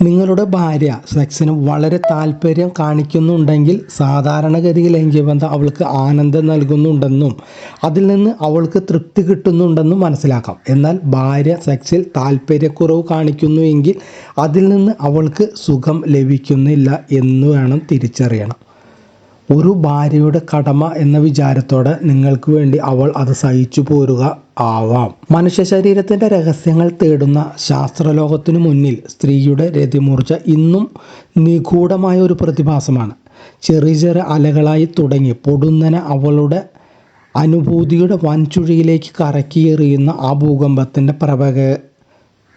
നിങ്ങളുടെ ഭാര്യ സെക്സിന് വളരെ താല്പര്യം കാണിക്കുന്നുണ്ടെങ്കിൽ സാധാരണഗതിയിൽ ലൈംഗികബന്ധം അവൾക്ക് ആനന്ദം നൽകുന്നുണ്ടെന്നും അതിൽ നിന്ന് അവൾക്ക് തൃപ്തി കിട്ടുന്നുണ്ടെന്നും മനസ്സിലാക്കാം. എന്നാൽ ഭാര്യ സെക്സിൽ താല്പര്യക്കുറവ് കാണിക്കുന്നുവെങ്കിൽ അതിൽ നിന്ന് അവൾക്ക് സുഖം ലഭിക്കുന്നില്ല എന്ന് വേണം തിരിച്ചറിയണം. ഒരു ഭാര്യയുടെ കടമ എന്ന വിചാരത്തോടെ നിങ്ങൾക്ക് വേണ്ടി അവൾ അത് സഹിച്ചു പോരുക ആവാം. മനുഷ്യ ശരീരത്തിന്റെ രഹസ്യങ്ങൾ തേടുന്ന ശാസ്ത്രലോകത്തിനു മുന്നിൽ സ്ത്രീയുടെ രതിമൂർച്ച ഇന്നും നിഗൂഢമായ ഒരു പ്രതിഭാസമാണ്. ചെറിയ ചെറിയ അലകളായി തുടങ്ങി പൊടുന്നനെ അവളുടെ അനുഭൂതിയുടെ വൻചുഴിയിലേക്ക് കറക്കിയെറിയുന്ന ആ ഭൂകമ്പത്തിന്റെ പ്രഭക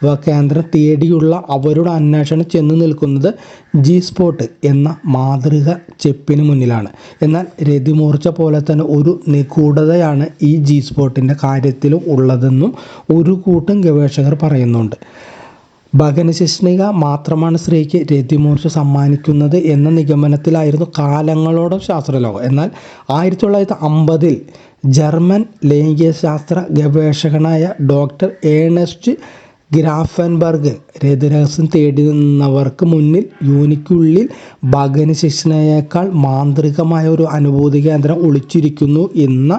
കേന്ദ്രം തേടിയുള്ള അവരുടെ അന്വേഷണം ചെന്ന് നിൽക്കുന്നത് ജി സ്പോട്ട് എന്ന മാതൃക ചെപ്പിന് മുന്നിലാണ്. എന്നാൽ രതിമൂർച്ച പോലെ തന്നെ ഒരു നിഗൂഢതയാണ് ഈ ജി സ്പോട്ടിന്റെ കാര്യത്തിലും ഉള്ളതെന്നും ഒരു കൂട്ടം ഗവേഷകർ പറയുന്നുണ്ട്. ഭഗനശിഷ്ണിക മാത്രമാണ് സ്ത്രീക്ക് രതിമൂർച്ച സമ്മാനിക്കുന്നത് എന്ന നിഗമനത്തിലായിരുന്നു കാലങ്ങളോളം ശാസ്ത്രലോകം. എന്നാൽ ആയിരത്തി തൊള്ളായിരത്തി അമ്പതിൽ ജർമ്മൻ ലൈംഗികശാസ്ത്ര ഗവേഷകനായ ഡോക്ടർ ഏണസ്റ്റ് ഗ്രാഫൻബർഗ് രതിരഹസ്യം തേടി നിന്നവർക്ക് മുന്നിൽ യോനിക്കുള്ളിൽ ഭഗനശിഷ്ണയേക്കാൾ മാന്ത്രികമായ ഒരു അനുഭൂതി കേന്ദ്രം ഒളിച്ചിരിക്കുന്നു എന്ന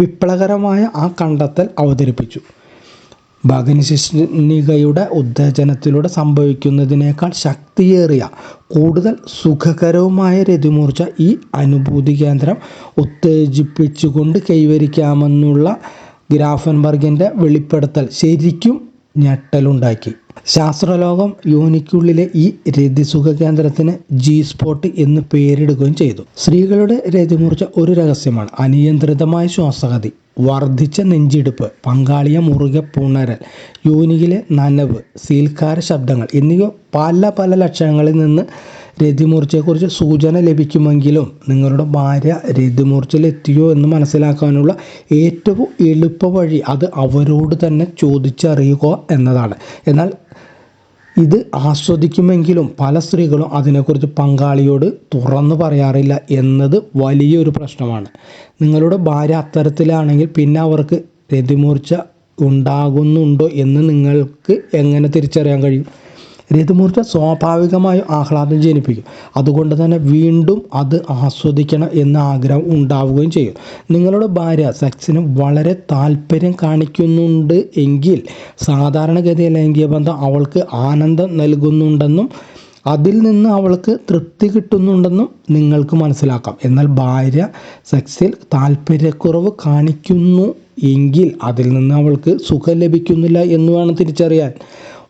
വിപ്ലവകരമായ ആ കണ്ടെത്തൽ അവതരിപ്പിച്ചു. ഭഗനശിഷ്ണികയുടെ ഉത്തേജനത്തിലൂടെ സംഭവിക്കുന്നതിനേക്കാൾ ശക്തിയേറിയ കൂടുതൽ സുഖകരവുമായ രതിമൂർച്ച ഈ അനുഭൂതി കേന്ദ്രം ഉത്തേജിപ്പിച്ചുകൊണ്ട് കൈവരിക്കാമെന്നുള്ള ഗ്രാഫൻബർഗിന്റെ വെളിപ്പെടുത്തൽ ശരിക്കും ഞെട്ടലുണ്ടാക്കി. ശാസ്ത്രലോകം യോനിക്കുള്ളിലെ ഈ രതിസുഖ കേന്ദ്രത്തിന് ജി സ്പോട്ട് എന്ന് പേരിടുകയും ചെയ്തു. സ്ത്രീകളുടെ രതിമൂർച്ച ഒരു രഹസ്യമാണ്. അനിയന്ത്രിതമായ ശ്വാസഗതി. വർദ്ധിച്ച നെഞ്ചിടിപ്പ് പങ്കാളിയ മുറുകെ പുണരൽ യോനിയിലെ നനവ് സീൽക്കാര ശബ്ദങ്ങൾ എന്നിവ പല പല ലക്ഷണങ്ങളിൽ നിന്ന് രതിമൂർച്ചയെക്കുറിച്ച് സൂചന ലഭിക്കുമെങ്കിലും നിങ്ങളുടെ ഭാര്യ രതിമൂർച്ചയിലെത്തിയോ എന്ന് മനസ്സിലാക്കാനുള്ള ഏറ്റവും എളുപ്പ വഴി അത് അവരോട് തന്നെ ചോദിച്ചറിയുക എന്നതാണ്. എന്നാൽ ഇത് ആസ്വദിക്കുമെങ്കിലും പല സ്ത്രീകളും അതിനെക്കുറിച്ച് പങ്കാളിയോട് തുറന്നു പറയാറില്ല എന്നത് വലിയൊരു പ്രശ്നമാണ്. നിങ്ങളുടെ ഭാര്യ അത്തരത്തിലാണെങ്കിൽ പിന്നെ അവർക്ക് രതിമൂർച്ച ഉണ്ടാകുന്നുണ്ടോ എന്ന് നിങ്ങൾക്ക് എങ്ങനെ തിരിച്ചറിയാൻ കഴിയും? രതിമൂർച്ച സ്വാഭാവികമായും ആഹ്ലാദം ജനിപ്പിക്കും. അതുകൊണ്ട് തന്നെ വീണ്ടും അത് ആസ്വദിക്കണം എന്ന ആഗ്രഹം ഉണ്ടാവുകയും ചെയ്യും. നിങ്ങളുടെ ഭാര്യ സെക്സിന് വളരെ താല്പര്യം കാണിക്കുന്നുണ്ട് എങ്കിൽ സാധാരണഗതിയിൽ ലൈംഗിക ബന്ധം അവൾക്ക് ആനന്ദം നൽകുന്നുണ്ടെന്നും അതിൽ നിന്ന് അവൾക്ക് തൃപ്തി കിട്ടുന്നുണ്ടെന്നും നിങ്ങൾക്ക് മനസ്സിലാക്കാം. എന്നാൽ ഭാര്യ സെക്സിൽ താല്പര്യക്കുറവ് കാണിക്കുന്നു എങ്കിൽ അതിൽ നിന്ന് അവൾക്ക് സുഖം ലഭിക്കുന്നില്ല എന്ന് വേണം തിരിച്ചറിയാൻ.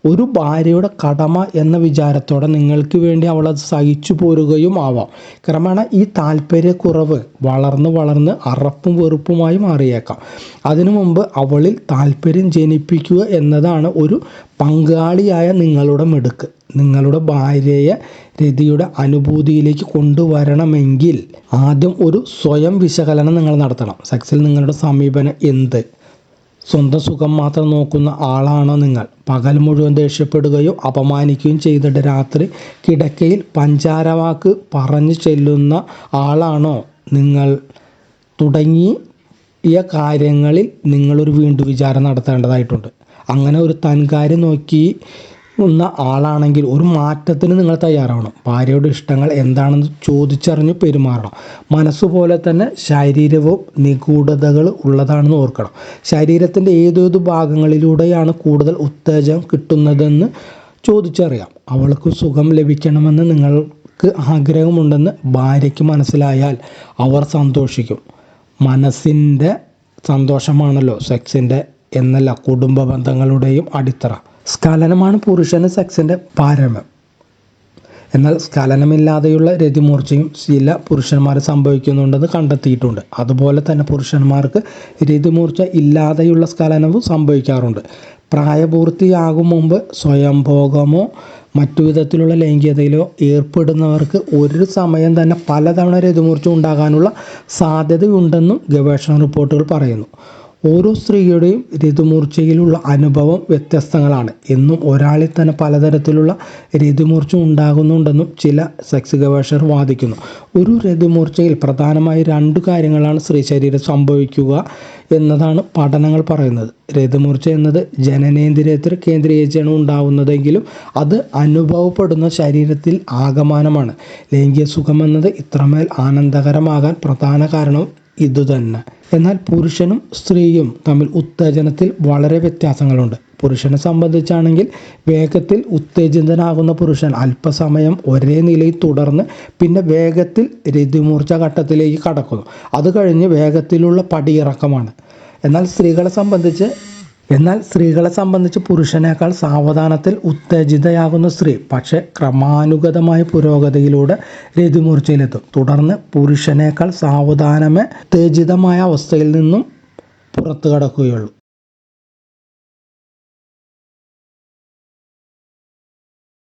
ഒരു ഭാര്യയുടെ കടമ എന്ന വിചാരത്തോടെ നിങ്ങൾക്ക് വേണ്ടി അവൾ അത് സഹിച്ചു പോരുകയും ആവാം. ക്രമേണ ഈ താല്പര്യക്കുറവ് വളർന്ന് വളർന്ന് അറപ്പും വെറുപ്പുമായി മാറിയേക്കാം. അതിനു മുമ്പ് അവളിൽ താല്പര്യം ജനിപ്പിക്കുക എന്നതാണ് ഒരു പങ്കാളിയായ നിങ്ങളുടെ മിടുക്ക്. നിങ്ങളുടെ ഭാര്യയെ രതിയുടെ അനുഭൂതിയിലേക്ക് കൊണ്ടുവരണമെങ്കിൽ ആദ്യം ഒരു സ്വയം വിശകലനം നിങ്ങൾ നടത്തണം. സെക്സിൽ നിങ്ങളുടെ സമീപനം എന്ത്? സ്വന്തം സുഖം മാത്രം നോക്കുന്ന ആളാണോ നിങ്ങൾ? പകൽ മുഴുവൻ ദേഷ്യപ്പെടുകയോ അപമാനിക്കുകയും ചെയ്തിട്ട് രാത്രി കിടക്കയിൽ പഞ്ചാരവാക്ക് പറഞ്ഞു ചെല്ലുന്ന ആളാണോ നിങ്ങൾ? തുടങ്ങിയ കാര്യങ്ങളിൽ നിങ്ങളൊരു വീണ്ടും വിചാരം നടത്തേണ്ടതായിട്ടുണ്ട്. അങ്ങനെ ഒരു തൻകാര്യം നോക്കി ഉന്ന ആളാണെങ്കിൽ ഒരു മാറ്റത്തിന് നിങ്ങൾ തയ്യാറാവണം. ഭാര്യയുടെ ഇഷ്ടങ്ങൾ എന്താണെന്ന് ചോദിച്ചറിഞ്ഞ് പെരുമാറണം. മനസ്സുപോലെ തന്നെ ശരീരവും നിഗൂഢതകൾ ഉള്ളതാണെന്ന് ഓർക്കണം. ശരീരത്തിന്റെ ഏതേത് ഭാഗങ്ങളിലൂടെയാണ് കൂടുതൽ ഉത്തേജനം കിട്ടുന്നതെന്ന് ചോദിച്ചറിയാം. അവൾക്ക് സുഖം ലഭിക്കണമെന്ന് നിങ്ങൾക്ക് ആഗ്രഹമുണ്ടെന്ന് ഭാര്യയ്ക്ക് മനസ്സിലായാൽ അവർ സന്തോഷിക്കും. മനസ്സിന്റെ സന്തോഷമാണല്ലോ സെക്സിന്റെ എന്നല്ല കുടുംബ ബന്ധങ്ങളുടെയും അടിത്തറ. സ്ഖലനമാണ് പുരുഷന് സെക്സിന്റെ പാരമ്യം. എന്നാൽ സ്ഖലനമില്ലാതെയുള്ള രതിമൂർച്ചയും ചില പുരുഷന്മാർ സംഭവിക്കുന്നുണ്ടെന്ന് കണ്ടെത്തിയിട്ടുണ്ട്. അതുപോലെ തന്നെ പുരുഷന്മാർക്ക് രതിമൂർച്ച ഇല്ലാതെയുള്ള സ്കലനവും സംഭവിക്കാറുണ്ട്. പ്രായപൂർത്തിയാകും മുമ്പ് സ്വയംഭോഗമോ മറ്റു വിധത്തിലുള്ള ലൈംഗികതയിലോ ഏർപ്പെടുന്നവർക്ക് ഒരു സമയം തന്നെ പലതവണ രതിമൂർച്ച ഉണ്ടാകാനുള്ള സാധ്യതയുണ്ടെന്നും ഗവേഷണ റിപ്പോർട്ടുകൾ പറയുന്നു. ഓരോ സ്ത്രീയുടെയും ഋതുമൂർച്ചയിലുള്ള അനുഭവം വ്യത്യസ്തങ്ങളാണ്. എന്നും ഒരാളിൽ തന്നെ പലതരത്തിലുള്ള ഋതുമൂർച്ച ഉണ്ടാകുന്നുണ്ടെന്നും ചില സെക്സ് ഗവേഷകർ വാദിക്കുന്നു. ഒരു ഋതുമൂർച്ചയിൽ പ്രധാനമായി രണ്ടു കാര്യങ്ങളാണ് സ്ത്രീ ശരീരം സംഭവിക്കുക എന്നതാണ് പഠനങ്ങൾ പറയുന്നത്. ഋതുമൂർച്ച എന്നത് ജനനേന്ദ്രിയത്തിൽ കേന്ദ്രീകരിച്ചാണ് ഉണ്ടാവുന്നതെങ്കിലും അത് അനുഭവപ്പെടുന്ന ശരീരത്തിൽ ആകമാനമാണ് ലൈംഗിക സുഖമെന്നത് ഇത്രമേൽ ആനന്ദകരമാകാൻ പ്രധാന കാരണം ഇതുതന്നെ. എന്നാൽ പുരുഷനും സ്ത്രീയും തമ്മിൽ ഉത്തേജനത്തിൽ വളരെ വ്യത്യാസങ്ങളുണ്ട്. പുരുഷനെ സംബന്ധിച്ചാണെങ്കിൽ വേഗത്തിൽ ഉത്തേജിതനാകുന്ന പുരുഷൻ അല്പസമയം ഒരേ നിലയിൽ തുടർന്ന് പിന്നെ വേഗത്തിൽ രതിമൂർച്ച ഘട്ടത്തിലേക്ക് കടക്കുന്നു. അത് കഴിഞ്ഞ് വേഗത്തിലുള്ള പടിയിറക്കമാണ്. എന്നാൽ സ്ത്രീകളെ സംബന്ധിച്ച് എന്നാൽ സ്ത്രീകളെ സംബന്ധിച്ച് പുരുഷനേക്കാൾ സാവധാനത്തിൽ ഉത്തേജിതയാകുന്ന സ്ത്രീ പക്ഷേ ക്രമാനുഗതമായ പുരോഗതിയിലൂടെ രതിമൂർച്ചയിലെത്തും. തുടർന്ന് പുരുഷനേക്കാൾ സാവധാനമേ ഉത്തേജിതമായ അവസ്ഥയിൽ നിന്നും പുറത്തു കടക്കുകയുള്ളൂ.